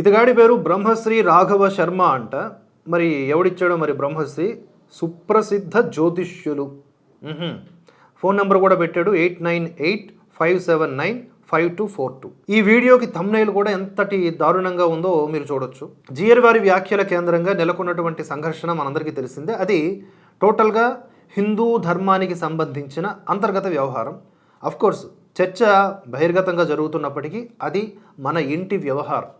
ఇతగాడి పేరు బ్రహ్మశ్రీ రాఘవ శర్మ అంట. మరి ఎవడిచ్చాడో మరి బ్రహ్మశ్రీ? సుప్రసిద్ధ జ్యోతిష్యులు. ఫోన్ నెంబర్ కూడా పెట్టాడు eight nine eight five seven nine five two four two. ఈ వీడియోకి thumbnail కూడా ఎంతటి దారుణంగా ఉందో మీరు చూడొచ్చు. జియర్ వారి వ్యాఖ్యల కేంద్రంగా నెలకొన్నటువంటి సంఘర్షణ మనందరికీ తెలిసిందే. అది టోటల్గా హిందూ ధర్మానికి సంబంధించిన అంతర్గత వ్యవహారం. కోర్స్ చర్చ బహిర్గతంగా జరుగుతున్నప్పటికీ అది మన ఇంటి వ్యవహారం.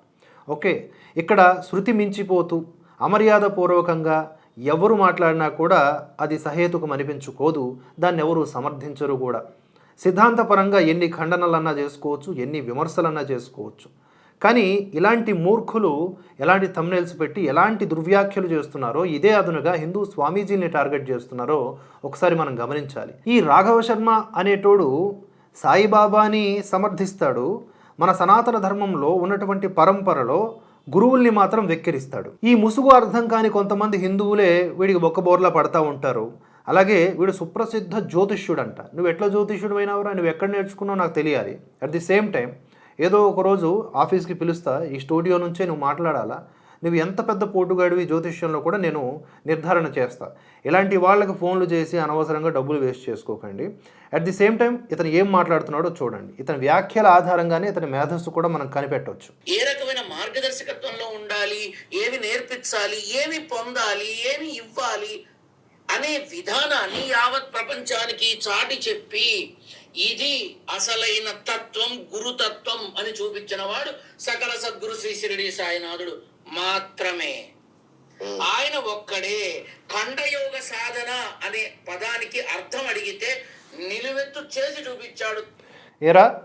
ఓకే. ఇక్కడ శృతి మించిపోతూ అమర్యాదపూర్వకంగా ఎవరు మాట్లాడినా కూడా అది సహేతుకం అనిపించుకోదు దాన్ని ఎవరు సమర్థించరు కూడా. సిద్ధాంతపరంగా ఎన్ని ఖండనలన్నా చేసుకోవచ్చు ఎన్ని విమర్శలన్నా చేసుకోవచ్చు. కానీ ఇలాంటి మూర్ఖులు ఎలాంటి తమ్నేల్స్ పెట్టి ఎలాంటి దుర్వ్యాఖ్యలు చేస్తున్నారో ఇదే అదునుగా హిందూ స్వామీజీని టార్గెట్ చేస్తున్నారో ఒకసారి మనం గమనించాలి. ఈ రాఘవ శర్మ అనేటోడు సాయిబాబాని సమర్థిస్తాడు మన సనాతన ధర్మంలో ఉన్నటువంటి పరంపరలో గురువుల్ని మాత్రం వెక్కిరిస్తాడు. ఈ ముసుగు అర్థం కాని కొంతమంది హిందువులే వీడికి బొక్కబోర్లా పడతా ఉంటారు. అలాగే వీడు సుప్రసిద్ధ జ్యోతిష్యుడు అంట నువ్వు ఎట్లా జ్యోతిష్యుడు అయినావురా నువ్వు ఎక్కడ నేర్చుకున్నావు నాకు తెలియాలి. అట్ ది సేమ్ టైం ఏదో ఒకరోజు ఆఫీస్కి పిలుస్తా ఈ స్టూడియో నుంచే నువ్వు మాట్లాడాలా? నువ్వు ఎంత పెద్ద పోటుగాడివి జ్యోతిష్యంలో కూడా నేను నిర్ధారణ చేస్తా. ఇలాంటి వాళ్ళకి ఫోన్లు చేసి అనవసరంగా డబ్బులు వేస్ట్ చేసుకోకండి. అట్ ది సేమ్ టైం ఇతను ఏం మాట్లాడుతున్నాడో చూడండి. ఇతని వ్యాఖ్యల ఆధారంగానే ఇతని మేధస్సు కూడా మనం కనిపెట్టవచ్చు ఏ రకమైన మార్గదర్శకత్వంలో ఉండాలి? ఏమి నేర్పించాలి? ఏమి పొందాలి? ఏమి ఇవ్వాలి? అనే విధానాన్ని యావత్ ప్రపంచానికి చాటి చెప్పి ఇది అసలైన తత్వం గురుతత్వం అని చూపించిన వాడు సకల సద్గురు శ్రీ షిరిడి సాయినాథుడు. మాత్రమే. ఆయన ఒక్కడే ఖండయోగ సాధన అనే పదానికి అర్థం అడిగితే నిలువెత్తు చేసి చూపించాడు. ఏరా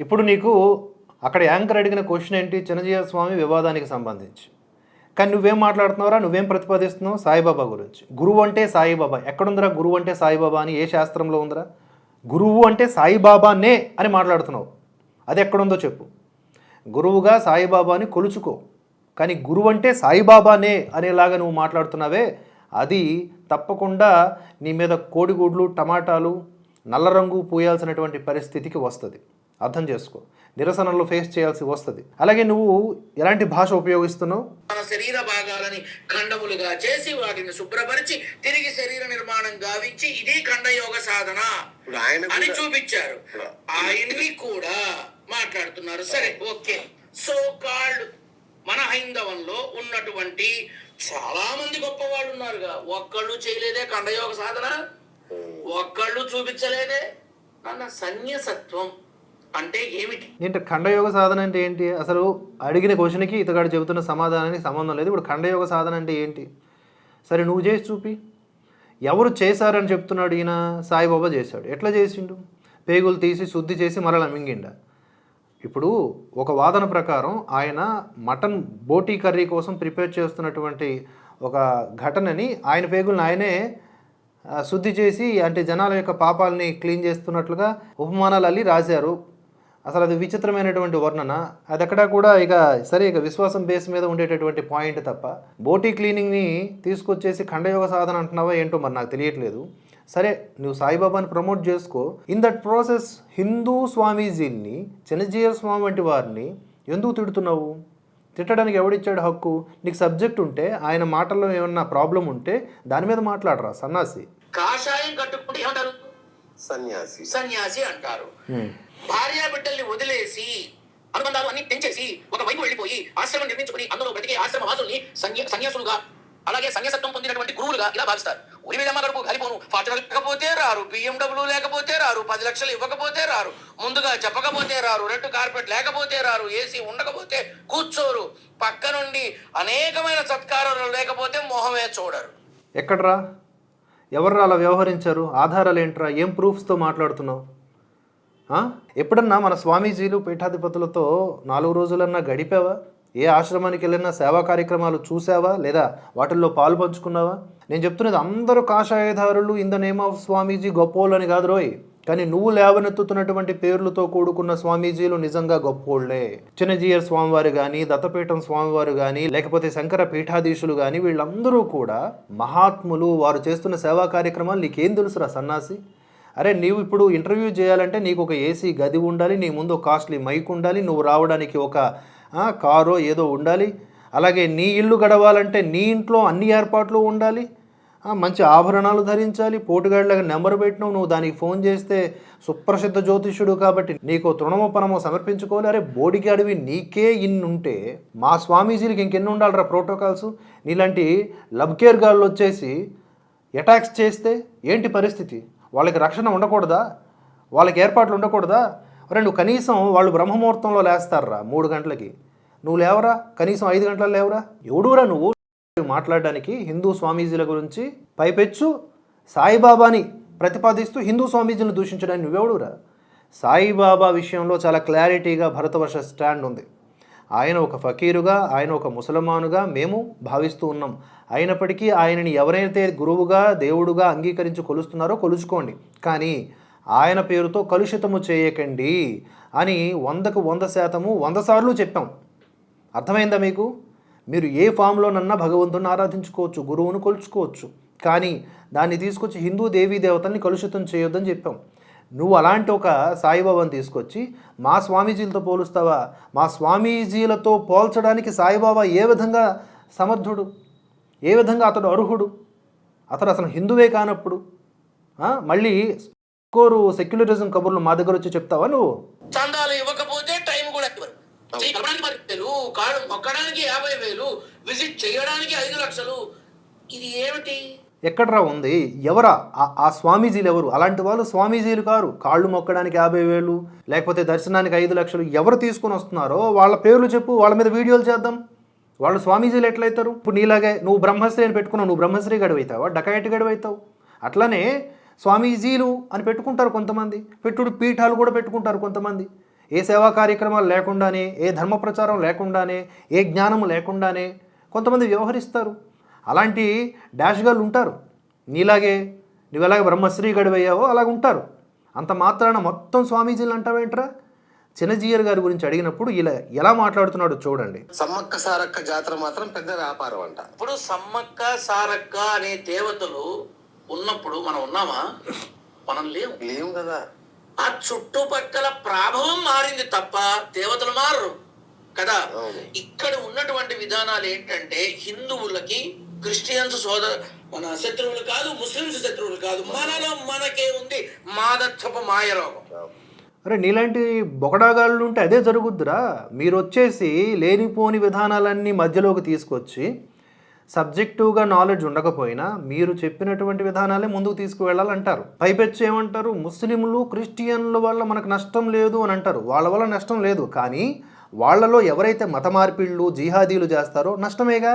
ఇప్పుడు నీకు అక్కడ యాంకర్ అడిగిన క్వశ్చన్ ఏంటి? చిన్నజీవ స్వామి వివాదానికి సంబంధించి. కానీ నువ్వేం మాట్లాడుతున్నావురా? నువ్వేం ప్రతిపాదిస్తున్నావు? సాయిబాబా గురించి. గురువు అంటే సాయిబాబా. ఎక్కడుందిరా గురువు అంటే సాయిబాబా అని? ఏ శాస్త్రంలో ఉందిరా? గురువు అంటే సాయిబాబానే అని మాట్లాడుతున్నావు. అది ఎక్కడుందో చెప్పు. గురువుగా సాయిబాబాని కొలుచుకో. కానీ గురువు అంటే సాయిబాబానే అనేలాగా నువ్వు మాట్లాడుతున్నావే అది తప్పకుండా నీ మీద కోడిగుడ్లు టమాటాలు నల్ల రంగు పూయాల్సినటువంటి పరిస్థితికి వస్తుంది. అర్థం చేసుకో. నిరసనలు ఫేస్ చేయాల్సి వస్తుంది. అలాగే నువ్వు ఎలాంటి భాష ఉపయోగిస్తున్నావు? మన శరీర భాగాలని ఖండములుగా చేసి వాటిని శుభ్రపరిచి తిరిగి శరీర నిర్మాణం గావించి ఇది ఖండయోగ సాధన ఇప్పుడు ఆయన అని చూపించారు. ఆయన్ని కూడా మాట్లాడుతున్నారు. సరే ఓకే. సో కాల్డ్ మన హైందవంలో ఉన్నటువంటి చాలా మంది గొప్ప వాళ్ళు ఉన్నారుగా. ఒక్కళ్ళు చేయలేదే ఖండయోగ సాధన ఒక్కళ్ళు చూపించలేదే అన్న సన్యసత్వం అంటే ఏమిటి? ఏంటి ఖండయోగ సాధన అంటే ఏంటి? అసలు అడిగిన క్వశ్చన్కి ఇతగాడు చెబుతున్న సమాధానానికి సంబంధం లేదు. ఇప్పుడు ఖండయోగ సాధన అంటే ఏంటి? సరే నువ్వు చేసి చూపి. ఎవరు చేశారని చెప్తున్నాడు ఈయన? సాయిబాబా చేశాడు. ఎట్లా చేసిండు? పేగులు తీసి శుద్ధి చేసి మరలా మింగిండ? ఇప్పుడు ఒక వాదన ప్రకారం ఆయన మటన్ బోటీ కర్రీ కోసం ప్రిపేర్ చేస్తున్నటువంటి ఒక ఘటనని ఆయన పేగులను ఆయనే శుద్ధి చేసి అంటే జనాల యొక్క పాపాలని క్లీన్ చేస్తున్నట్లుగా ఉపమానాలు అల్లి రాశారు. అసలు అది విచిత్రమైనటువంటి వర్ణన. అది ఎక్కడా కూడా ఇక సరే ఇక విశ్వాసం బేస్ మీద ఉండేటటువంటి పాయింట్ తప్ప. బోటీ క్లీనింగ్ని తీసుకొచ్చేసి ఖండయోగ సాధన అంటున్నావా ఏంటో మరి నాకు తెలియట్లేదు. సరే నువ్వు సాయిబాబాని ప్రమోట్ చేసుకో. ఇన్ దట్ ప్రాసెస్ హిందూ స్వామీజీల్ని చిన్నజీయ స్వామి వంటి వారిని ఎందుకు తిడుతున్నావు? తిట్టడానికి ఎవడిచ్చాడు హక్కు? నీకు సబ్జెక్ట్ ఉంటే ఆయన మాటల్లో ఏమన్నా ప్రాబ్లం ఉంటే దాని మీద మాట్లాడరా సన్నాసి. కాషాయం కట్టుకుంటే ఏమంటారు? సన్యాసి. సన్యాసి అంటారు. భార్య బిడ్డల్ని వదిలేసి అనుబంధాలు అన్ని తెంచేసి ఒక వైపు వెళ్ళిపోయి ఆశ్రమం నిర్మించుకుని అందులో బ్రతికే ఆశ్రమ వాసుల్ని సన్య సన్యాసులుగా అలాగే సన్యాసత్వం పొందినటువంటి గురువులుగా ఇలా భావిస్తారు. ఉరి మీద గడుపు కలిపోను ఫార్చునర్ లేకపోతే రారు. బిఎండబ్ల్యూ లేకపోతే రారు. పది లక్షలు ఇవ్వకపోతే రారు. ముందుగా చెప్పకపోతే రారు. రెడ్ కార్పెట్ లేకపోతే రారు. ఏసీ ఉండకపోతే కూర్చోరు. పక్క నుండి అనేకమైన సత్కారాలు లేకపోతే మొహమే చూడరు. ఎక్కడ్రా? ఎవర్రా అలా వ్యవహరించారు? ఆధారాలు ఏంట్రా? ఏం ప్రూఫ్స్తో మాట్లాడుతున్నావు? ఎప్పుడన్నా మన స్వామీజీలు పీఠాధిపతులతో నాలుగు రోజులన్నా గడిపావా? ఏ ఆశ్రమానికి వెళ్ళినా సేవా కార్యక్రమాలు చూసావా? లేదా వాటిల్లో పాలు పంచుకున్నావా? నేను చెప్తున్నది అందరూ కాషాయధారులు in the name of Swamiji గొప్పోళ్ళని కాదు రోయ్. కానీ నువ్వు లేవనెత్తుతున్నటువంటి పేర్లతో కూడుకున్న స్వామీజీలు నిజంగా గొప్పోళ్ళే చిన్నజీయర్ స్వామివారు కానీ దత్తపీఠం స్వామివారు కానీ లేకపోతే శంకర పీఠాధీశులు కానీ వీళ్ళందరూ కూడా మహాత్ములు. వారు చేస్తున్న సేవా కార్యక్రమాలు నీకేం తెలుసురా సన్నాసి? అరే నీవు ఇప్పుడు ఇంటర్వ్యూ చేయాలంటే నీకు ఒక ఏసీ గది ఉండాలి నీ ముందు కాస్ట్లీ మైక్ ఉండాలి నువ్వు రావడానికి ఒక కారో ఏదో ఉండాలి. అలాగే నీ ఇల్లు గడవాలంటే నీ ఇంట్లో అన్ని ఏర్పాట్లు ఉండాలి. మంచి ఆభరణాలు ధరించాలి. పోటుగాళ్ళకి నెంబర్ పెట్టినావు నువ్వు దానికి ఫోన్ చేస్తే సుప్రసిద్ధ జ్యోతిష్యుడు కాబట్టి నీకు తృణమో పనమో సమర్పించుకోవాలి. అరే బోడికి అడివి నీకే ఇన్నుంటే ఉంటే మా స్వామీజీలకి ఇంకెన్ని ఉండాలిరా ప్రోటోకాల్స్? నీలాంటి లబ్ కేర్ గాళ్ళు వచ్చేసి అటాక్స్ చేస్తే ఏంటి పరిస్థితి? వాళ్ళకి రక్షణ ఉండకూడదా? వాళ్ళకి ఏర్పాట్లు ఉండకూడదా? రెండు నువ్వు కనీసం వాళ్ళు బ్రహ్మముహూర్తంలో లేస్తారా మూడు గంటలకి? నువ్వు లేవరా? కనీసం ఐదు గంటలు లేవరా? ఎవడురా నువ్వు? మాట్లాడడానికి హిందూ స్వామీజీల గురించి పైపెచ్చు. సాయిబాబాని ప్రతిపాదిస్తూ హిందూ స్వామీజీని దూషించడానికి నువ్వెవడురా? సాయిబాబా విషయంలో చాలా క్లారిటీగా భరతవర్ష స్టాండ్ ఉంది. ఆయన ఒక ఫకీరుగా ఆయన ఒక ముసల్మానుగా మేము భావిస్తూ ఉన్నాం. అయినప్పటికీ ఆయనని ఎవరైతే గురువుగా దేవుడుగా అంగీకరించి కొలుస్తున్నారో కొలుచుకోండి. కానీ ఆయన పేరుతో కలుషితము చేయకండి అని వందకు వంద శాతము వంద సార్లు చెప్పాం. అర్థమైందా మీకు? మీరు ఏ ఫామ్లోనన్నా భగవంతుని ఆరాధించుకోవచ్చు గురువును కొలుచుకోవచ్చు. కానీ దాన్ని తీసుకొచ్చి హిందూ దేవీ దేవతల్ని కలుషితం చేయొద్దని చెప్పాం. నువ్వు అలాంటి ఒక సాయిబాబాని తీసుకొచ్చి మా స్వామీజీలతో పోలుస్తావా? మా స్వామీజీలతో పోల్చడానికి సాయిబాబా ఏ విధంగా సమర్థుడు? ఏ విధంగా అతడు అర్హుడు? అతడు అసలు హిందువే కానప్పుడు. మళ్ళీ కోరు సెక్యులరిజం కబుర్లు మా దగ్గర వచ్చి చెప్తావా నువ్వు చందాలు ఇవ్వకపోతే టైం కూడా పది వేలు కాళ్ళు మొక్కడానికి యాభై వేలు విజిట్ చేయడానికి ఐదు లక్షలు. ఇది ఏమిటి? ఎక్కడ్రా ఉంది? ఎవరా? ఆ- ఆ స్వామీజీలు ఎవరు? అలాంటి వాళ్ళు స్వామీజీలు కారు. కాళ్ళు మొక్కడానికి యాభై వేలు లేకపోతే దర్శనానికి ఐదు లక్షలు ఎవరు తీసుకొని వస్తున్నారో వాళ్ళ పేర్లు చెప్పు వాళ్ళ మీద వీడియోలు చేద్దాం. వాళ్ళు స్వామీజీలు ఎట్లయితారు? ఇప్పుడు నీలాగే నువ్వు బ్రహ్మశ్రీ అని పెట్టుకున్నావు నువ్వు బ్రహ్మశ్రీ గడివైతావా? డకాయటి గడివైతావు? అట్లానే స్వామీజీలు అని పెట్టుకుంటారు కొంతమంది. పెట్టుడు పీఠాలు కూడా పెట్టుకుంటారు కొంతమంది. ఏ సేవా కార్యక్రమాలు లేకుండానే ఏ ధర్మ ప్రచారం లేకుండానే ఏ జ్ఞానం లేకుండానే కొంతమంది వ్యవహరిస్తారు. అలాంటి డాష్ గర్లు ఉంటారు. నీలాగే నువ్వు ఎలాగ బ్రహ్మశ్రీ గడివయ్యావో అలాగ ఉంటారు. అంత మాత్రాన మొత్తం స్వామీజీలు అంటావేంట్రా? చిన్నజీయర్ గారి గురించి అడిగినప్పుడు ఇలా ఎలా మాట్లాడుతున్నాడో చూడండి. సమ్మక్క సారక్క జాతర మాత్రం పెద్ద వ్యాపారం అంట. ఇప్పుడు సమ్మక్క సారక్క అనే దేవతలు ఉన్నప్పుడు మనం ఉన్నామా? మనం లేవు లేవు కదా. ఆ చుట్టుపక్కల ప్రభావం మారింది తప్ప దేవతలు మారరు. కదా. ఇక్కడ ఉన్నటువంటి విధానాలు ఏంటంటే హిందువులకి క్రిస్టియన్స్ సోదర మన శత్రువులు కాదు ముస్లింస్ శత్రువులు కాదు. మనలో మనకే ఉంది మాదత్వపు మాయరోగం. అరే నీలాంటి బొకడాగాళ్ళు ఉంటే అదే జరుగుద్దిరా? మీరు వచ్చేసి లేనిపోని విధానాలన్నీ మధ్యలోకి తీసుకొచ్చి సబ్జెక్టివ్గా నాలెడ్జ్ ఉండకపోయినా మీరు చెప్పినటువంటి విధానాలే ముందుకు తీసుకువెళ్ళాలంటారు. పైపెచ్చి ఏమంటారు? ముస్లింలు క్రిస్టియన్ల వల్ల మనకు నష్టం లేదు అని అంటారు. వాళ్ళ వల్ల నష్టం లేదు. కానీ వాళ్ళలో ఎవరైతే మత మార్పిళ్ళు జిహాదీలు చేస్తారో నష్టమేగా?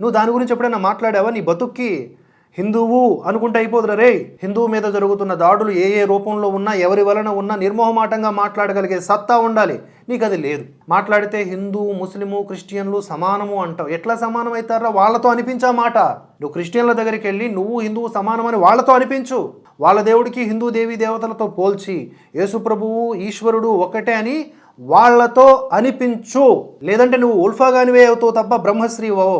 నువ్వు దాని గురించి ఎప్పుడైనా మాట్లాడావా? నీ బతుక్కి హిందువు అనుకుంటే అయిపోదురా. రే హిందువు మీద జరుగుతున్న దాడులు ఏ ఏ రూపంలో ఉన్నా ఎవరి వలన ఉన్నా నిర్మోహమాటంగా మాట్లాడగలిగే సత్తా ఉండాలి. నీకు అది లేదు. మాట్లాడితే హిందూ ముస్లిము క్రిస్టియన్లు సమానము అంటావు. ఎట్లా సమానం అవుతారా వాళ్ళతో అనిపించా మాట? నువ్వు క్రిస్టియన్ల దగ్గరికి వెళ్ళి నువ్వు హిందువు సమానమని వాళ్ళతో అనిపించు. వాళ్ళ దేవుడికి హిందూ దేవి దేవతలతో పోల్చి యేసుప్రభువు ఈశ్వరుడు ఒక్కటే అని వాళ్ళతో అనిపించు. లేదంటే నువ్వు ఉల్ఫాగానివే అవుతావు తప్ప బ్రహ్మశ్రీ ఓ.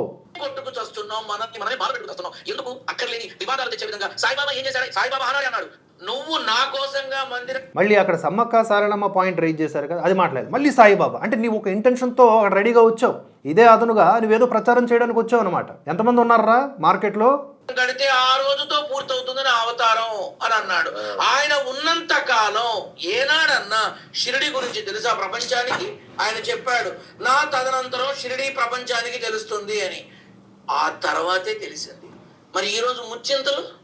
కొట్టుకు చస్తున్నాం మనల్ని మనమే బాధ పెట్టుకు ఎందుకు? అక్కర్లేని వివాదాలు తెచ్చే విధంగా సాయిబాబా ఏం చేశాడు? సాయిబాబా అనాలి అన్నాడు. నువ్వు నా కోసంగా మందిరం మళ్ళీ అక్కడ సమ్మక్క సారళమ్మ పాయింట్ రైజ్ చేశారు కదా అది మాట్లాడలేదు. మళ్ళీ సాయిబాబా అంటే నీవు ఒక ఇంటెన్షన్తో అక్కడ రెడీగా వచ్చావు. ఇదే అతనుగా నువ్వేదో ప్రచారం చేయడానికి వచ్చావు అనమాట ఎంతమంది ఉన్నారా మార్కెట్లో? కడితే ఆ రోజుతో పూర్తవుతుందని అవతారం అని అన్నాడు. ఆయన ఉన్నంత కాలం ఏనాడన్నా షిరిడి గురించి తెలుసా? ప్రపంచానికి ఆయన చెప్పాడు నా తదనంతరం షిరిడి ప్రపంచానికి తెలుస్తుంది అని. ఆ తర్వాతే తెలిసింది. మరి ఈ రోజు ముచ్చింతలు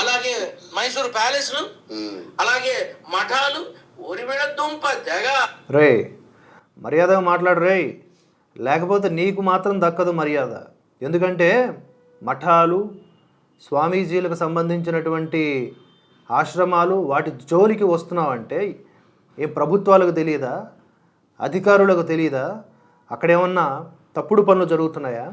అలాగే మైసూరు ప్యాలెస్లు ఉమ్. అలాగే మఠాలు దుంప రే మర్యాదగా మాట్లాడు రే లేకపోతే నీకు మాత్రం దక్కదు మర్యాద. ఎందుకంటే మఠాలు స్వామీజీలకు సంబంధించినటువంటి ఆశ్రమాలు వాటి జోలికి వస్తున్నావంటే ఏ ప్రభుత్వాలకు తెలియదా అధికారులకు తెలియదా అక్కడేమన్నా తప్పుడు పనులు జరుగుతున్నాయా?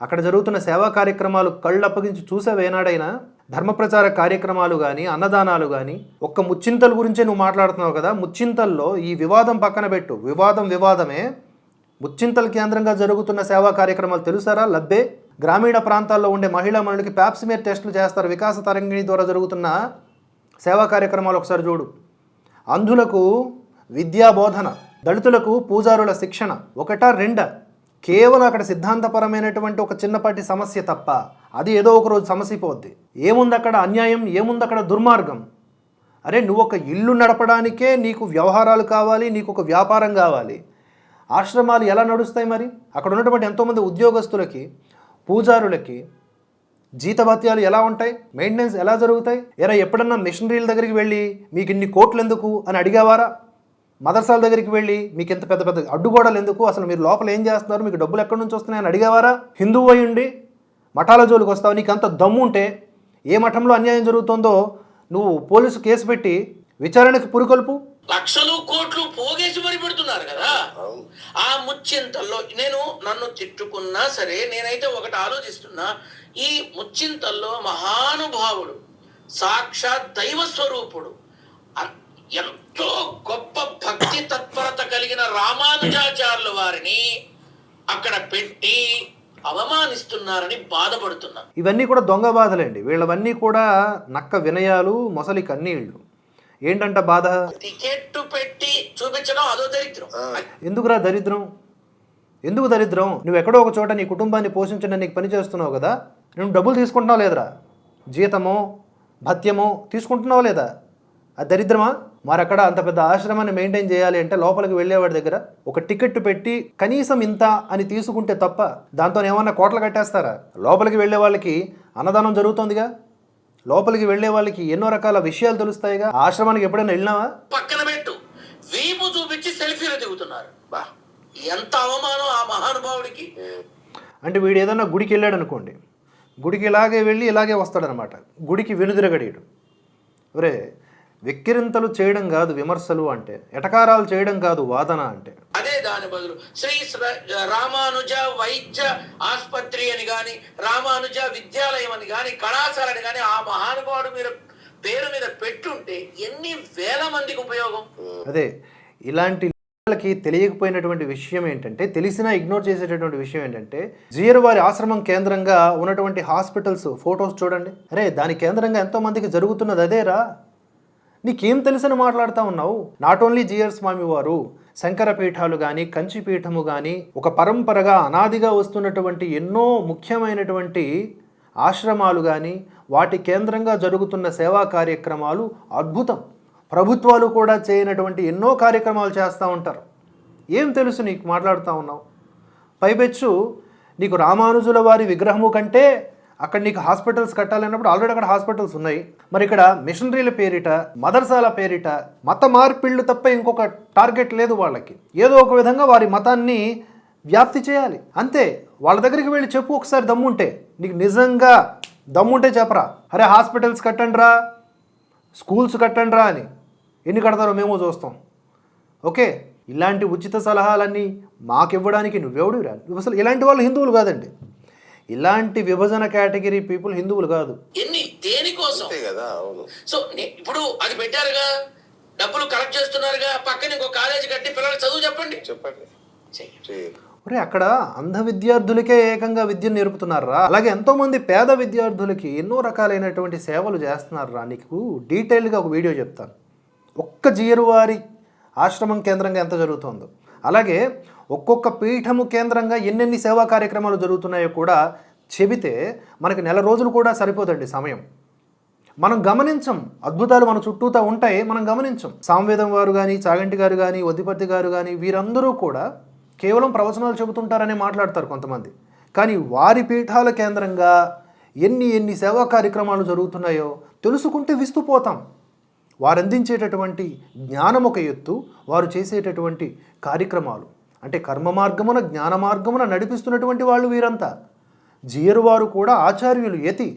అక్కడ జరుగుతున్న సేవా కార్యక్రమాలు కళ్ళు అప్పగించి చూసావేనాడైనా ధర్మ ప్రచార కార్యక్రమాలు కానీ అన్నదానాలు కానీ ఒక్క ముచ్చింతల గురించే నువ్వు మాట్లాడుతున్నావు కదా ముచ్చింతల్లో ఈ వివాదం పక్కన పెట్టు. వివాదం వివాదమే. ముచ్చింతల కేంద్రంగా జరుగుతున్న సేవా కార్యక్రమాలు తెలుసారా? లబ్బే. గ్రామీణ ప్రాంతాల్లో ఉండే మహిళా మనులకి ప్యాప్స్మేర్ టెస్టులు చేస్తారు. వికాస తరంగిణి ద్వారా జరుగుతున్న సేవా కార్యక్రమాలు ఒకసారి చూడు. అంధులకు విద్యాబోధన దళితులకు పూజారుల శిక్షణ ఒకటా రెండా? కేవలం అక్కడ సిద్ధాంతపరమైనటువంటి ఒక చిన్నపాటి సమస్య తప్ప అది ఏదో ఒక రోజు సమస్య పోద్ది ఏముంది అక్కడ అన్యాయం? ఏముంది అక్కడ దుర్మార్గం? అరే నువ్వు ఒక ఇల్లు నడపడానికే నీకు వ్యవహారాలు కావాలి నీకు ఒక వ్యాపారం కావాలి. ఆశ్రమాలు ఎలా నడుస్తాయి మరి? అక్కడ ఉన్నటువంటి ఎంతోమంది ఉద్యోగస్తులకి పూజారులకి జీతభత్యాలు ఎలా ఉంటాయి? మెయింటెనెన్స్ ఎలా జరుగుతాయి? ఎరా ఎప్పుడన్నా మిషనరీల దగ్గరికి వెళ్ళి మీకు ఇన్ని కోట్లు ఎందుకు? అని అడిగేవారా? మదర్సాల దగ్గరికి వెళ్ళి మీకు ఇంత పెద్ద పెద్ద అడ్డుగోడలు ఎందుకు? అసలు మీరు లోపల ఏం చేస్తున్నారు? మీకు డబ్బులు ఎక్కడి నుంచి వస్తున్నాయని అడిగేవారా? హిందువు అయి ఉండి మఠాల జోలికి వస్తావు నీకు అంత దమ్ము ఉంటే ఏ మఠంలో అన్యాయం జరుగుతుందో నువ్వు పోలీసు కేసు పెట్టి విచారణకు పురికొల్పు. లక్షలు కోట్లు పోగేసి మరి పెడుతున్నారు కదా. ఆ ముచ్చింతల్లో నేను నన్ను తిట్టుకున్నా సరే నేనైతే ఒకటి ఆలోచిస్తున్నా ఈ ముచ్చింతల్లో మహానుభావుడు సాక్షాత్ దైవ స్వరూపుడు ఎంతో గొప్ప భక్తి తత్పరత కలిగిన రామానుజాచార్యుల వారిని అక్కడ పెట్టి అవమానిస్తున్నారని బాధపడుతున్నా. ఇవన్నీ కూడా దొంగ బాధలండి. వీళ్ళవన్నీ కూడా నక్క వినయాలు మొసలి కన్నీళ్ళు ఏంటంట బాధ? టికెట్ పెట్టి చూపించడం అదో దరిద్రం. ఎందుకురా దరిద్రం? ఎందుకు దరిద్రం? నువ్వు ఎక్కడో ఒక చోట నీ కుటుంబాన్ని పోషించడానికి నీకు పని చేస్తున్నావు కదా. నువ్వు డబ్బులు తీసుకుంటున్నావు లేదురా? జీతమో భత్యమో తీసుకుంటున్నావు లేదా? అది దరిద్రమా? మరి అక్కడ అంత పెద్ద ఆశ్రమాన్ని మెయింటైన్ చేయాలి అంటే లోపలికి వెళ్ళేవాడి దగ్గర ఒక టికెట్ పెట్టి కనీసం ఇంత అని తీసుకుంటే తప్ప దాంతో ఏమన్నా కోట్లు కట్టేస్తారా? లోపలికి వెళ్ళే వాళ్ళకి అన్నదానం జరుగుతోందిగా? లోపలికి వెళ్ళే వాళ్ళకి ఎన్నో రకాల విషయాలు తెలుస్తాయిగా? ఆ ఆశ్రమానికి ఎప్పుడైనా వెళ్ళినావా? పక్కన పెట్టు. వీపు చూపించి సెల్ఫీలు దిగుతున్నారు. బా ఎంత అవమానం ఆ మహానుభావుడికి. అంటే వీడు ఏదన్నా గుడికి వెళ్ళాడు అనుకోండి. గుడికి ఇలాగే వెళ్ళి ఇలాగే వస్తాడనమాట. గుడికి వెనుదిరగడీడు ఒరే వెక్కిరింతలు చేయడం కాదు విమర్శలు అంటే ఎటకారాలు చేయడం కాదు వాదన అంటే. అదే దాని బదులు శ్రీ రామానుజ వైద్య ఆసుపత్రి అని గాని రామానుజ విద్యాలయం అని గాని కళాశాల అని గాని ఆ మహానుభావుడు మీరు పేరు మీద పెట్టుంటే ఎన్ని వేల మందికి ఉపయోగం? అదే ఇలాంటి వాళ్ళకి తెలియకపోయినటువంటి విషయం ఏంటంటే తెలిసినా ఇగ్నోర్ చేసేటటువంటి విషయం ఏంటంటే జీరు వారి ఆశ్రమం కేంద్రంగా ఉన్నటువంటి హాస్పిటల్స్ ఫొటోస్ చూడండి. అరే దాని కేంద్రంగా ఎంతో మందికి జరుగుతున్నది అదేరా? నీకేం తెలిసని మాట్లాడుతూ ఉన్నావు? నాట్ ఓన్లీ జియర్ స్వామి వారు శంకర పీఠాలు కానీ కంచి పీఠము కానీ ఒక పరంపరగా అనాదిగా వస్తున్నటువంటి ఎన్నో ముఖ్యమైనటువంటి ఆశ్రమాలు కానీ వాటి కేంద్రంగా జరుగుతున్న సేవా కార్యక్రమాలు అద్భుతం. ప్రభుత్వాలు కూడా చేయనటువంటి ఎన్నో కార్యక్రమాలు చేస్తూ ఉంటారు. ఏం తెలుసు నీకు? మాట్లాడుతూ ఉన్నావు. పైపెచ్చు నీకు రామానుజుల వారి విగ్రహము కంటే అక్కడ నీకు హాస్పిటల్స్ కట్టాలన్నప్పుడు ఆల్రెడీ అక్కడ హాస్పిటల్స్ ఉన్నాయి. మరి ఇక్కడ మిషనరీల పేరిట మదర్సాల పేరిట మత మార్పిళ్ళు తప్ప ఇంకొక టార్గెట్ లేదు వాళ్ళకి. ఏదో ఒక విధంగా వారి మతాన్ని వ్యాప్తి చేయాలి. అంతే వాళ్ళ దగ్గరికి వెళ్ళి చెప్పు ఒకసారి దమ్ముంటే. నీకు నిజంగా దమ్ముంటే చెప్పరా? అరే హాస్పిటల్స్ కట్టండి రా స్కూల్స్ కట్టండి రా అని. ఎన్ని కడతారో మేము చూస్తాం. ఓకే ఇలాంటి ఉచిత సలహాలన్నీ మాకివ్వడానికి నువ్వెవడు రా నువ్వు అసలు ఇలాంటి వాళ్ళు హిందువులు కాదండి. ఇలాంటి విభజన కేటగిరీ పీపుల్ హిందువులు కాదు. ఎన్ని? దేనికోసం? కదా అవును. సో నే- ఇప్పుడు అది పెట్టారుగా? డబ్బులు కలెక్ట్ చేస్తున్నారుగా? పక్కన ఇంకో కాలేజీ కట్టి పిల్లలకు చదువు చెప్పండి. చెప్పండి. ఒరే అక్కడ అంధ విద్యార్థులకే ఏకంగా విద్యను నేర్పుతున్నారా? అలాగే ఎంతోమంది పేద విద్యార్థులకి ఎన్నో రకాలైనటువంటి సేవలు చేస్తున్నారా? నీకు డీటెయిల్గా ఒక వీడియో చెప్తాను. ఒక్క జీరు వారి ఆశ్రమం కేంద్రంగా ఎంత జరుగుతుందో. అలాగే ఒక్కొక్క పీఠము కేంద్రంగా ఎన్నెన్ని సేవా కార్యక్రమాలు జరుగుతున్నాయో కూడా చెబితే మనకి నెల రోజులు కూడా సరిపోదండి సమయం. మనం గమనించం. అద్భుతాలు మన చుట్టూతా ఉంటాయి మనం గమనించం. సాంవేదం వారు కానీ చాగంటి గారు కానీ వద్దిపర్తి గారు కానీ వీరందరూ కూడా కేవలం ప్రవచనాలు చెబుతుంటారని మాట్లాడతారు కొంతమంది. కానీ వారి పీఠాల కేంద్రంగా ఎన్ని ఎన్ని సేవా కార్యక్రమాలు జరుగుతున్నాయో తెలుసుకుంటే విస్తుపోతాం. వారు అందించేటటువంటి జ్ఞానం ఒక ఎత్తు వారు చేసేటటువంటి కార్యక్రమాలు. అంటే కర్మ మార్గమున జ్ఞాన మార్గమున నడిపిస్తున్నటువంటి వాళ్ళు వీరంతా. జీయరు వారు కూడా ఆచార్యులు యతి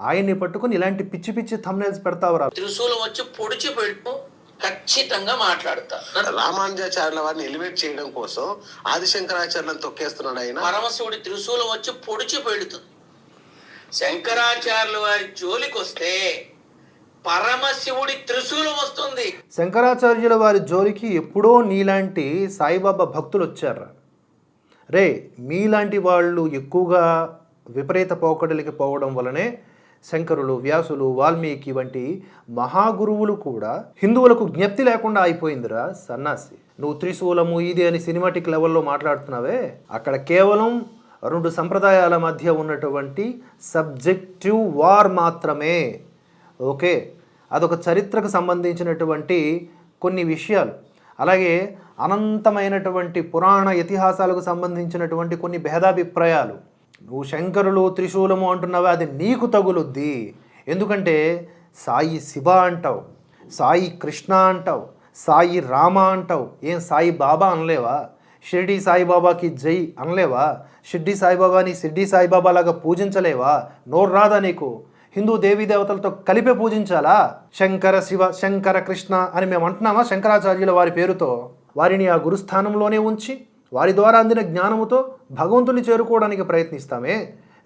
ఆయన్ని పట్టుకొని ఇలాంటి పిచ్చి పిచ్చి థంబ్నైల్స్ పెడతావరా త్రిశూలం వచ్చి పొడిచి పెట్టు ఖచ్చితంగా మాట్లాడతా. రామానుజాచార్యుల వారిని ఎలివేట్ చేయడం కోసం ఆదిశంకరాచార్యులను తొక్కేస్తున్నాడు ఆయన. పరమశివుడి త్రిశూలం వచ్చి పొడిచి పెడుతుంది. శంకరాచార్యుల వారి జోలికి వస్తే పరమశివుడి త్రిశూలం వస్తుంది. శంకరాచార్యుల వారి జోలికి ఎప్పుడో నీలాంటి సాయిబాబా భక్తులు వచ్చారు. రే మీలాంటి వాళ్ళు ఎక్కువగా విపరీత పోకడలకి పోవడం వలనే శంకరులు వ్యాసులు వాల్మీకి వంటి మహాగురువులు కూడా హిందువులకు జ్ఞప్తి లేకుండా అయిపోయిందిరా సన్నాసి. నువ్వు త్రిశూలము ఇది అని సినిమాటిక్ లెవెల్లో మాట్లాడుతున్నావే? అక్కడ కేవలం రెండు సంప్రదాయాల మధ్య ఉన్నటువంటి సబ్జెక్టివ్ వార్ మాత్రమే. ఓకే. అదొక చరిత్రకు సంబంధించినటువంటి కొన్ని విషయాలు. అలాగే అనంతమైనటువంటి పురాణ ఇతిహాసాలకు సంబంధించినటువంటి కొన్ని భేదాభిప్రాయాలు. నువ్వు శంకరులు త్రిశూలము అంటున్నావా? అది నీకు తగులుద్ది. ఎందుకంటే సాయి శివ అంటావు సాయి కృష్ణ అంటావు సాయి రామ అంటావు. ఏం సాయి బాబా అనలేవా? షిర్డి సాయిబాబాకి జై అనలేవా? షిర్డి సాయిబాబాని షిర్డి సాయిబాబా లాగా పూజించలేవా? నోరు రాదా నీకు? హిందూ దేవీ దేవతలతో కలిపే పూజించాలా? శంకర శివ శంకర కృష్ణ అని మేము అంటున్నామా? శంకరాచార్యుల వారి పేరుతో వారిని ఆ గురుస్థానంలోనే ఉంచి వారి ద్వారా అందిన జ్ఞానముతో భగవంతుని చేరుకోవడానికి ప్రయత్నిస్తామే.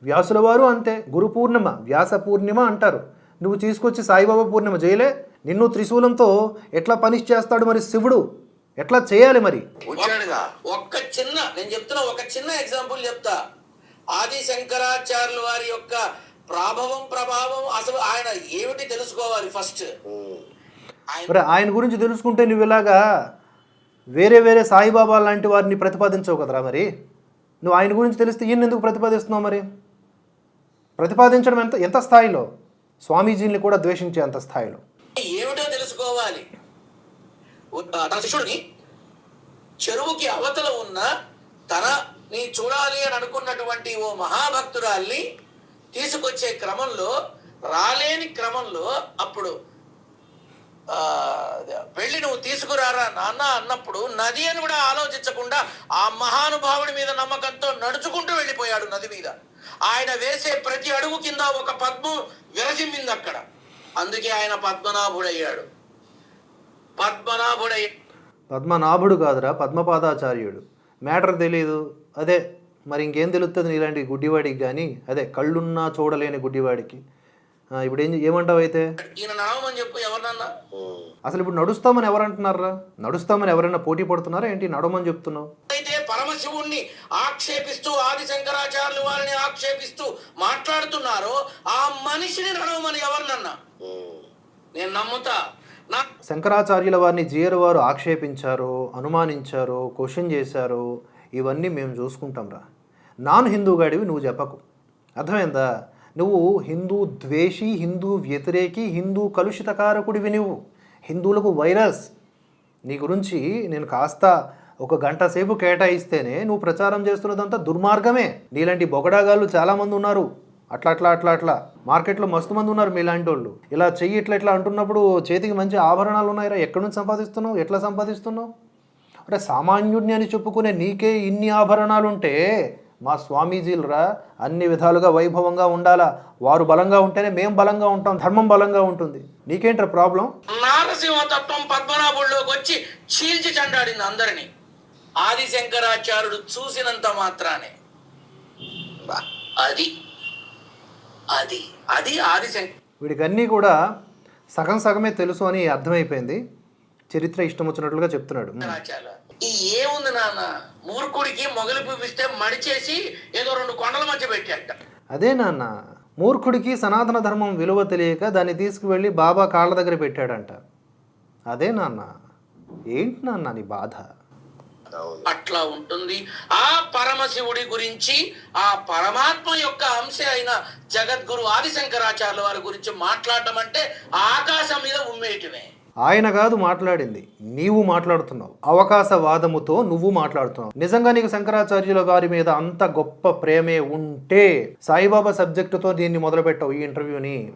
వ్యాసుల వారు అంతే గురు పూర్ణిమ వ్యాస పూర్ణిమ అంటారు. నువ్వు తీసుకొచ్చి సాయిబాబా పూర్ణిమ చేయలే? నిన్ను త్రిశూలంతో ఎట్లా పనిష్ చేస్తాడు మరి శివుడు? ఎట్లా చేయాలి మరి? ఒక్క చిన్న నేను చెప్తున్నా ఒక చిన్న ఎగ్జాంపుల్ చెప్తా. ఆది శంకరాచార్యుల వారి యొక్క ప్రాభవం ప్రభావం. అసలు ఆయన ఏమిటి తెలుసుకోవాలి ఫస్ట్? మరి ఆయన గురించి తెలుసుకుంటే నువ్వు ఇలాగా వేరే వేరే సాయిబాబా లాంటి వారిని ప్రతిపాదించవు కదరా మరి? నువ్వు ఆయన గురించి తెలిస్తే ఈయన ఎందుకు ప్రతిపాదిస్తున్నావు మరి? ప్రతిపాదించడం ఎంత ఎంత స్థాయిలో? స్వామీజీని కూడా ద్వేషించే అంత స్థాయిలో. ఏమిటో తెలుసుకోవాలి. తన శిష్యుడిని చెరువుకి అవతల ఉన్న తనని చూడాలి అని అనుకున్నటువంటి ఓ మహాభక్తురాల్ని తీసుకొచ్చే క్రమంలో రాలేని క్రమంలో అప్పుడు వెళ్ళి నువ్వు తీసుకురారా నాన్న అన్నప్పుడు నది అని కూడా ఆలోచించకుండా ఆ మహానుభావుడి మీద నమ్మకంతో నడుచుకుంటూ వెళ్ళిపోయాడు నది మీద. ఆయన వేసే ప్రతి అడుగు కింద ఒక పద్మం విరజిమ్మింది అక్కడ. అందుకే ఆయన పద్మనాభుడయ్యాడు. పద్మనాభుడయ్య పద్మనాభుడు కాదురా పద్మపాదాచార్యుడు. మ్యాటర్ తెలియదు అదే మరి ఇంకేం తెలుస్తుంది నీలాంటి గుడ్డివాడికి కానీ అదే కళ్ళున్నా చూడలేని గుడ్డివాడికి. ఇప్పుడు ఏం ఏమంటావు అయితే. అసలు ఇప్పుడు నడుస్తామని ఎవరంటున్నారా? నడుస్తామని ఎవరైనా పోటీ పడుతున్నారా? ఏంటి నడవమని చెప్తున్నావు? అయితే పరమశివుణ్ణి ఆక్షేపిస్తూ ఆది శంకరాచార్యులు వారిని ఆక్షేపిస్తూ మాట్లాడుతున్నారో ఆ మనిషిని నడవమని ఎవరినన్నా. నేను నమ్ముతా. నా శంకరాచార్యుల వారిని జీయర్ వారు ఆక్షేపించారు అనుమానించారు క్వశ్చన్ చేశారు ఇవన్నీ మేము చూసుకుంటాం రా. నాన్ హిందూ గాడివి నువ్వు చెప్పకు. అర్థమైందా? నువ్వు హిందూ ద్వేషి హిందూ వ్యతిరేకి హిందూ కలుషితకారకుడివి నువ్వు. హిందువులకు వైరస్. నీ గురించి నేను కాస్త ఒక గంట సేపు కేటాయిస్తేనే నువ్వు ప్రచారం చేస్తున్నదంతా దుర్మార్గమే. నీలాంటి బొగడాగాళ్ళు చాలామంది ఉన్నారు. అట్లా అట్లా అట్లా అట్లా. మార్కెట్లో మస్తు మంది ఉన్నారు మీలాంటి వాళ్ళు ఇలా చెయ్యి ఇట్లా ఇట్లా అంటున్నప్పుడు చేతికి మంచి ఆభరణాలు ఉన్నాయిరా ఎక్కడి నుంచి సంపాదిస్తున్నావు? ఎట్లా సంపాదిస్తున్నావు? అంటే సామాన్యుడిని అని చెప్పుకునే నీకే ఇన్ని ఆభరణాలు ఉంటే మా స్వామీజీలరా అన్ని విధాలుగా వైభవంగా ఉండాలా? వారు బలంగా ఉంటేనే మేము బలంగా ఉంటాం ధర్మం బలంగా ఉంటుంది. నీకేంట్రా ప్రాబ్లం? నారసింహతత్వం పద్మనాభుల్లోకి వచ్చి చీల్చి చండాడింది అందరినీ. ఆది శంకరాచార్యుడు చూసినంత మాత్రానే. అది అది అది ఆది వీడికి అన్నీ కూడా సగం సగమే తెలుసు అని అర్థమైపోయింది. చరిత్ర ఇష్టం వచ్చినట్లుగా చెప్తున్నాడు. ఈ ఏముంది నాన్న? మూర్ఖుడికి మొగలి పువ్విస్తే మడిచేసి ఏదో రెండు కొండల మధ్య పెట్టాట. అదే నాన్న మూర్ఖుడికి సనాతన ధర్మం విలువ తెలియక దాన్ని తీసుకువెళ్ళి బాబా కాళ్ళ దగ్గర పెట్టాడంట. అదే నాన్న ఏంటి నాన్న నీ బాధ? అట్లా ఉంటుంది. ఆ పరమశివుడి గురించి ఆ పరమాత్మ యొక్క అంశ అయిన జగద్గురు ఆదిశంకరాచార్యుల వారి గురించి మాట్లాడటం అంటే ఆకాశం మీద ఉమ్మేయటమే. ఆయన కాదు మాట్లాడింది నీవు మాట్లాడుతున్నావు. అవకాశవాదముతో నువ్వు మాట్లాడుతున్నావు. నిజంగా నీకు శంకరాచార్యుల వారి మీద అంత గొప్ప ప్రేమే ఉంటే సాయిబాబా సబ్జెక్టుతో దీన్ని మొదలుపెట్టావు ఈ ఇంటర్వ్యూని.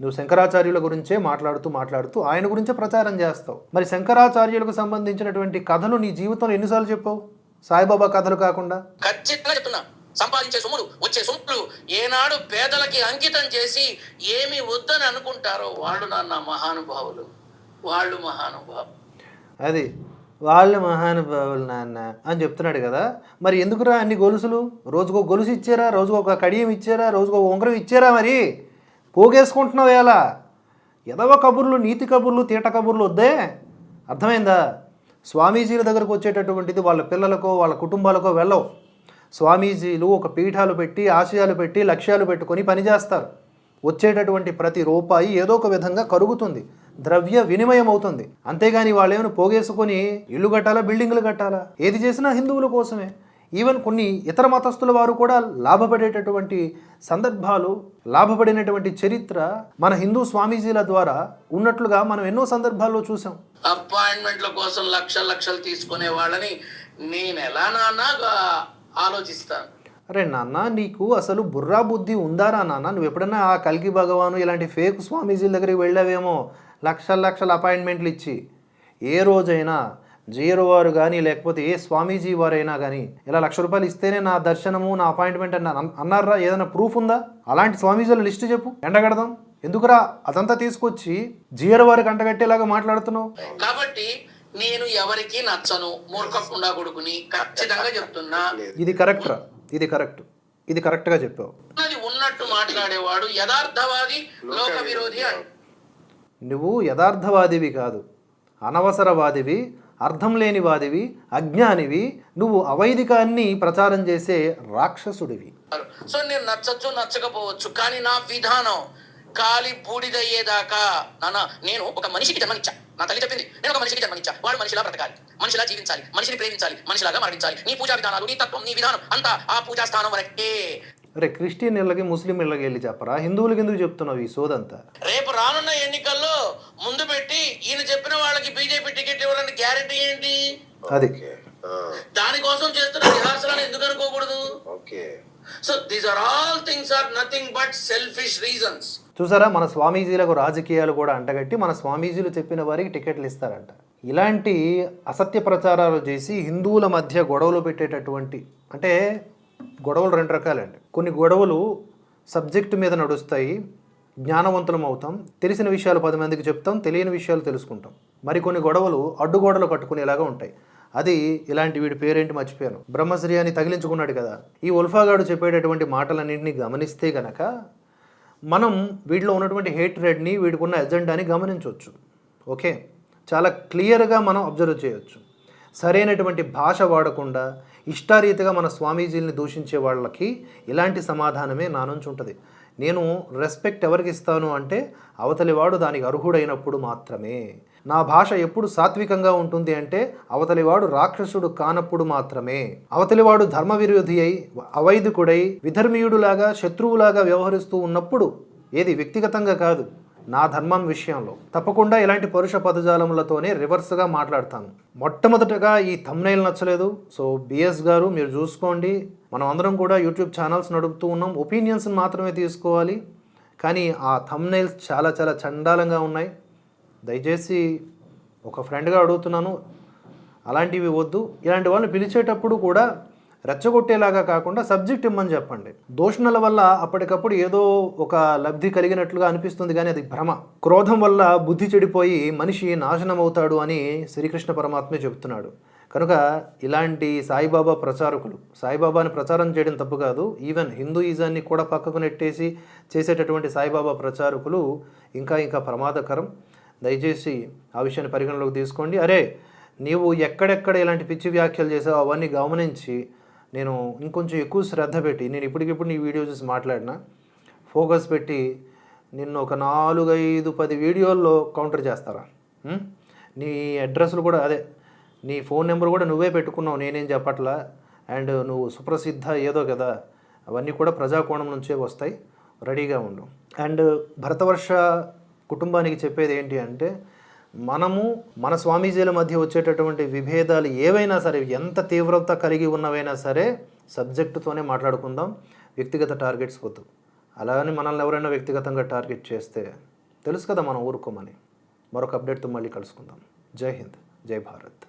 నువ్వు శంకరాచార్యుల గురించే మాట్లాడుతూ మాట్లాడుతూ ఆయన గురించే ప్రచారం చేస్తావు. మరి శంకరాచార్యులకు సంబంధించినటువంటి కథలు నీ జీవితంలో ఎన్నిసార్లు చెప్పావు? సాయిబాబా కథలు కాకుండా? ఖచ్చితంగా చెప్తున్నా. సంపాదించే సొమ్ములు వచ్చే సొమ్ములు ఏనాడు పేదలకి అంకితం చేసి ఏమి వద్దని అనుకుంటారో వాళ్ళు నాన్న మహానుభావులు. వాళ్ళు మహానుభావులు. అది వాళ్ళు మహానుభావులు నాన్న అని చెప్తున్నాడు కదా. మరి ఎందుకురా అన్ని గొలుసులు? రోజుకో గొలుసు ఇచ్చారా? రోజుకో ఒక కడియం ఇచ్చారా? రోజుకో ఉంగరం ఇచ్చారా మరి? పోగేసుకుంటున్నావు ఎలా? ఎదవ కబుర్లు నీతి కబుర్లు తీట కబుర్లు వద్దే? అర్థమైందా? స్వామీజీల దగ్గరకు వచ్చేటటువంటిది వాళ్ళ పిల్లలకో వాళ్ళ కుటుంబాలకో వెళ్ళవు. స్వామీజీలు ఒక పీఠాలు పెట్టి ఆశయాలు పెట్టి లక్ష్యాలు పెట్టుకొని పనిచేస్తారు వచ్చేటటువంటి ప్రతి రూపాయి ఏదో ఒక విధంగా కరుగుతుంది. ద్రవ్య వినిమయం అవుతుంది అంతేగాని వాళ్ళు ఏమైనా పోగేసుకొని ఇల్లు కట్టాలా బిల్డింగ్లు కట్టాలా? ఏది చేసినా హిందువుల కోసమే. ఈవెన్ కొన్ని ఇతర మతస్థుల వారు కూడా లాభపడేటటువంటి సందర్భాలు లాభపడినటువంటి చరిత్ర మన హిందూ స్వామీజీల ద్వారా ఉన్నట్లుగా మనం ఎన్నో సందర్భాల్లో చూసాం అపాయింట్మెంట్ల కోసం లక్ష లక్షలు తీసుకునే వాళ్ళని నేను ఎలా నాన్న ఆలోచిస్తాను. అరే నాన్న నీకు అసలు బుర్రా బుద్ధి ఉందారా నాన్న? నువ్వు ఎప్పుడైనా ఆ కల్కి భగవాను ఇలాంటి ఫేక్ స్వామీజీల దగ్గరికి వెళ్ళావేమో? లక్షల లక్షల అపాయింట్మెంట్లు ఇచ్చి. ఏ రోజైనా జీరో వారు కానీ లేకపోతే ఏ స్వామీజీ వారైనా కానీ ఇలా లక్ష రూపాయలు ఇస్తేనే నా దర్శనము నా అపాయింట్మెంట్ అన్న అన్నారా? ఏదైనా ప్రూఫ్ ఉందా? అలాంటి స్వామీజీల లిస్ట్ చెప్పు. ఎండగడదాం ఎందుకురా అదంతా తీసుకొచ్చి జీరో వారికి అంటగట్టేలాగా మాట్లాడుతున్నావు? కాబట్టి నేను ఎవరికి నచ్చను. మూర్ఖకుండా కొడుకుని ఖచ్చితంగా చెప్తున్నా. ఇది కరెక్ట్ రా ఇది కరెక్ట్. ఇది కరెక్ట్గా చెప్పావు. ఉన్నది ఉన్నట్టు మాట్లాడేవాడు యథార్థవాది లోక విరోధి. నువ్వు యథార్థవాదివి కాదు. అనవసరవాదివి అర్థం లేని వాదివి అజ్ఞానివి నువ్వు అవైదికాన్ని ప్రచారం చేసే రాక్షసుడివి. సో నేను నచ్చచ్చు నచ్చకపోవచ్చు కానీ నా విధానం కాలి బూడిదయ్యేదాకా నాన్న నేను ఒక మనిషికి జన్మనిచ్చా? నా తల్లి చెప్పింది. నేను ఒక మనిషికి జన్మనిచ్చా. వాడు మనిషిలా బ్రతకాలి. మనిషిలా జీవించాలి. మనిషిని ప్రేమించాలి. మనిషిలాగా మరణించాలి. నీ పూజా విధానాలు నీ తత్వం నీ విధానం అంతా ఆ పూజా స్థానం వరకే. అరే క్రిస్టియన్ ఇళ్ళకి ముస్లిం ఇళ్ళకి వెళ్ళి చెప్పరా? హిందువులకి ఎందుకు చెప్తున్నావు ఈ సోదంతా? రేపు రానున్న ఎన్నికల్లో ముందు పెట్టి ఈయన చెప్పిన వాళ్ళకి బీజేపీ టికెట్ ఇవ్వడానికి గ్యారెంటీ ఏంటి? అది. దానికోసం చేస్తున్న రిహార్సల్ అని ఎందుకు అనుకోకూడదు? Okay. So these are all things are nothing but selfish reasons చూసారా? మన స్వామీజీలకు రాజకీయాలు కూడా అంటగట్టి మన స్వామీజీలు చెప్పిన వారికి టికెట్లు ఇస్తారంట. ఇలాంటి అసత్య ప్రచారాలు చేసి హిందువుల మధ్య గొడవలు పెట్టేటటువంటి అంటే గొడవలు రెండు రకాలండి. కొన్ని గొడవలు సబ్జెక్టు మీద నడుస్తాయి జ్ఞానవంతులం అవుతాం తెలిసిన విషయాలు పది మందికి చెప్తాం తెలియని విషయాలు తెలుసుకుంటాం. మరికొన్ని గొడవలు అడ్డుగోడలు కట్టుకునేలాగా ఉంటాయి. అది ఇలాంటి వీడి పేరేంటి మర్చిపోయాను. బ్రహ్మశ్రీ అని తగిలించుకున్నాడు కదా. ఈ ఉల్ఫాగాడు చెప్పేటటువంటి మాటలన్నింటినీ గమనిస్తే గనక మనం వీటిలో ఉన్నటువంటి హేట్ రెడ్ని వీడికి ఉన్న ఎజెండాని గమనించవచ్చు. ఓకే? చాలా క్లియర్గా మనం అబ్జర్వ్ చేయొచ్చు. సరైనటువంటి భాష వాడకుండా ఇష్టారీతిగా మన స్వామీజీల్ని దూషించే వాళ్ళకి ఇలాంటి సమాధానమే నా నుంచి ఉంటుంది. నేను రెస్పెక్ట్ ఎవరికి ఇస్తాను అంటే అవతలివాడు దానికి అర్హుడైనప్పుడు మాత్రమే. నా భాష ఎప్పుడు సాత్వికంగా ఉంటుంది అంటే అవతలివాడు రాక్షసుడు కానప్పుడు మాత్రమే. అవతలివాడు ధర్మ విరోధి అయి అవైదికుడై విధర్మీయుడులాగా శత్రువులాగా వ్యవహరిస్తూ ఉన్నప్పుడు ఏది వ్యక్తిగతంగా కాదు. నా ధర్మం విషయంలో తప్పకుండా ఇలాంటి పరుష పదజాలములతోనే రివర్స్గా మాట్లాడతాను. మొట్టమొదటగా ఈ థమ్నైల్ నచ్చలేదు. సో బిఎస్ గారు మీరు చూసుకోండి. మనం అందరం కూడా యూట్యూబ్ ఛానల్స్ నడుపుతూ ఉన్నాం. ఒపీనియన్స్ మాత్రమే తీసుకోవాలి. కానీ ఆ థమ్నైల్స్ చాలా చాలా చండాలంగా ఉన్నాయి. దయచేసి ఒక ఫ్రెండ్గా అడుగుతున్నాను. అలాంటివి వద్దు. ఇలాంటి వాళ్ళని పిలిచేటప్పుడు కూడా రెచ్చగొట్టేలాగా కాకుండా సబ్జెక్ట్ ఇమ్మని చెప్పండి. దోషణల వల్ల అప్పటికప్పుడు ఏదో ఒక లబ్ధి కలిగినట్లుగా అనిపిస్తుంది కానీ అది భ్రమ. క్రోధం వల్ల బుద్ధి చెడిపోయి మనిషి నాశనం అవుతాడు అని శ్రీకృష్ణ పరమాత్మే చెబుతున్నాడు. కనుక ఇలాంటి సాయిబాబా ప్రచారకులు సాయిబాబాని ప్రచారం చేయడం తప్పు కాదు. ఈవెన్ హిందూయిజాన్ని కూడా పక్కకు నెట్టేసి చేసేటటువంటి సాయిబాబా ప్రచారకులు ఇంకా ఇంకా ప్రమాదకరం. దయచేసి ఆ విషయాన్ని పరిగణలోకి తీసుకోండి. అరే నీవు ఎక్కడెక్కడ ఇలాంటి పిచ్చి వ్యాఖ్యలు చేసావు అవన్నీ గమనించి నేను ఇంకొంచెం ఎక్కువ శ్రద్ధ పెట్టి నేను ఇప్పటికిప్పుడు నీ వీడియో చూసి మాట్లాడినా ఫోకస్ పెట్టి నిన్ను ఒక నాలుగైదు పది వీడియోల్లో కౌంటర్ చేస్తారా? నీ అడ్రస్లు కూడా అదే నీ ఫోన్ నెంబర్ కూడా నువ్వే పెట్టుకున్నావు నేనేం చెప్పట్లా? అండ్ నువ్వు సుప్రసిద్ధ ఏదో కదా అవన్నీ కూడా ప్రజాకోణం నుంచే వస్తాయి. రెడీగా ఉండు. అండ్ భరతవర్ష కుటుంబానికి చెప్పేది ఏంటి అంటే మనము మన స్వామీజీల మధ్య వచ్చేటటువంటి విభేదాలు ఏవైనా సరే ఎంత తీవ్రత కలిగి ఉన్నవైనా సరే సబ్జెక్టుతోనే మాట్లాడుకుందాం. వ్యక్తిగత టార్గెట్స్ వద్దు. అలాగని మనల్ని ఎవరైనా వ్యక్తిగతంగా టార్గెట్ చేస్తే తెలుసు కదా మనం ఊరుకోమని. మరొక అప్డేట్తో మళ్ళీ కలుసుకుందాం. జై హింద్. జై భారత్.